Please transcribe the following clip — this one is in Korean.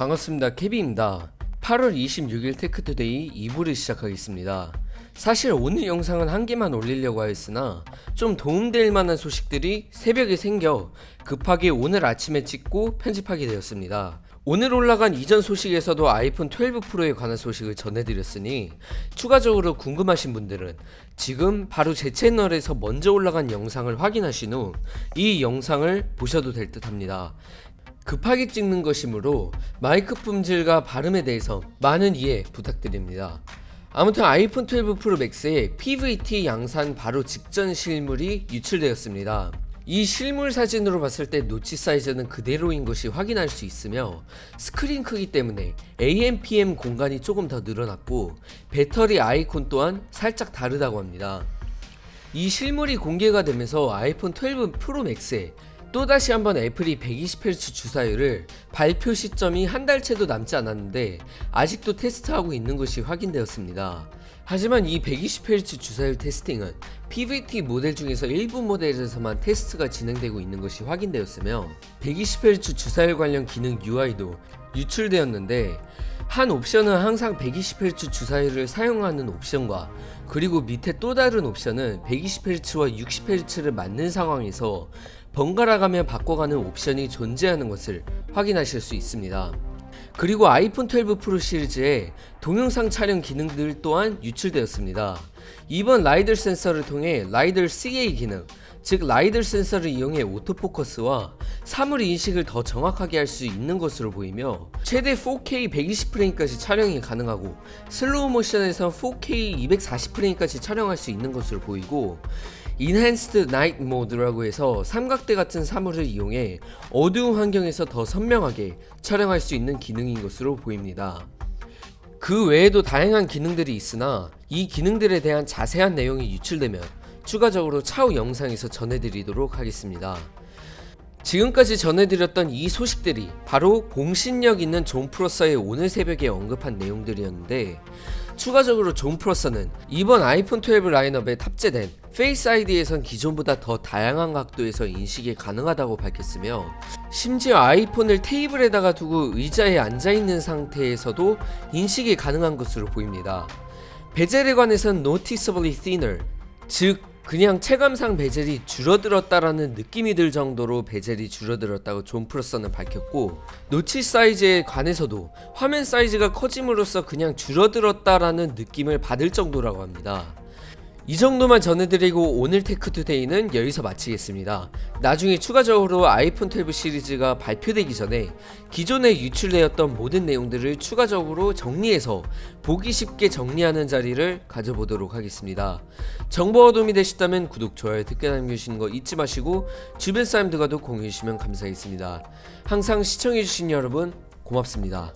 반갑습니다. 케비입니다. 8월 26일 테크투데이 2부를 시작하겠습니다. 사실 오늘 영상은 한 개만 올리려고 하였으나 좀 도움될 만한 소식들이 새벽에 생겨 급하게 오늘 아침에 찍고 편집하게 되었습니다. 오늘 올라간 이전 소식에서도 아이폰 12 프로에 관한 소식을 전해드렸으니 추가적으로 궁금하신 분들은 지금 바로 제 채널에서 먼저 올라간 영상을 확인하신 후 이 영상을 보셔도 될 듯 합니다. 급하게 찍는 것이므로 마이크 품질과 발음에 대해서 많은 이해 부탁드립니다. 아무튼 아이폰 12 프로 맥스의 PVT 양산 바로 직전 실물이 유출되었습니다. 이 실물 사진으로 봤을 때 노치 사이즈는 그대로인 것이 확인할 수 있으며 스크린 크기 때문에 AMPM 공간이 조금 더 늘어났고 배터리 아이콘 또한 살짝 다르다고 합니다. 이 실물이 공개가 되면서 아이폰 12 프로 맥스에 또다시 한번 애플이 120Hz 주사율을 발표 시점이 한 달째도 남지 않았는데 아직도 테스트하고 있는 것이 확인되었습니다. 하지만 이 120Hz 주사율 테스팅은 PVT 모델 중에서 일부 모델에서만 테스트가 진행되고 있는 것이 확인되었으며 120Hz 주사율 관련 기능 UI도 유출되었는데 한 옵션은 항상 120Hz 주사율을 사용하는 옵션과 그리고 밑에 또 다른 옵션은 120Hz와 60Hz를 맞는 상황에서 번갈아 가며 바꿔가는 옵션이 존재하는 것을 확인하실 수 있습니다. 그리고 아이폰 12 프로 시리즈의 동영상 촬영 기능들 또한 유출되었습니다. 이번 라이들 센서를 통해 라이들 CA 기능, 즉 라이들 센서를 이용해 오토포커스와 사물 인식을 더 정확하게 할 수 있는 것으로 보이며 최대 4K 120프레임까지 촬영이 가능하고 슬로우 모션에서 4K 240프레임까지 촬영할 수 있는 것으로 보이고 인핸스드 나이트 모드라고 해서 삼각대 같은 사물을 이용해 어두운 환경에서 더 선명하게 촬영할 수 있는 기능인 것으로 보입니다. 그 외에도 다양한 기능들이 있으나 이 기능들에 대한 자세한 내용이 유출되면 추가적으로 차후 영상에서 전해드리도록 하겠습니다. 지금까지 전해드렸던 이 소식들이 바로 공신력 있는 존 프로서의 오늘 새벽에 언급한 내용들이었는데 추가적으로 존 프로서는 이번 아이폰 12 라인업에 탑재된 페이스 아이디에선 기존보다 더 다양한 각도에서 인식이 가능하다고 밝혔으며 심지어 아이폰을 테이블에다가 두고 의자에 앉아있는 상태에서도 인식이 가능한 것으로 보입니다. 베젤에 관해선 noticeably thinner 즉 그냥 체감상 베젤이 줄어들었다라는 느낌이 들 정도로 베젤이 줄어들었다고 존 프로서는 밝혔고 노치 사이즈에 관해서도 화면 사이즈가 커짐으로써 그냥 줄어들었다라는 느낌을 받을 정도라고 합니다. 이 정도만 전해드리고 오늘 테크투데이는 여기서 마치겠습니다. 나중에 추가적으로 아이폰 12 시리즈가 발표되기 전에 기존에 유출되었던 모든 내용들을 추가적으로 정리해서 보기 쉽게 정리하는 자리를 가져보도록 하겠습니다. 정보가 도움이 되셨다면 구독, 좋아요, 댓글 남겨주시는 거 잊지 마시고 주변 사람들과도 공유해주시면 감사하겠습니다. 항상 시청해주신 여러분 고맙습니다.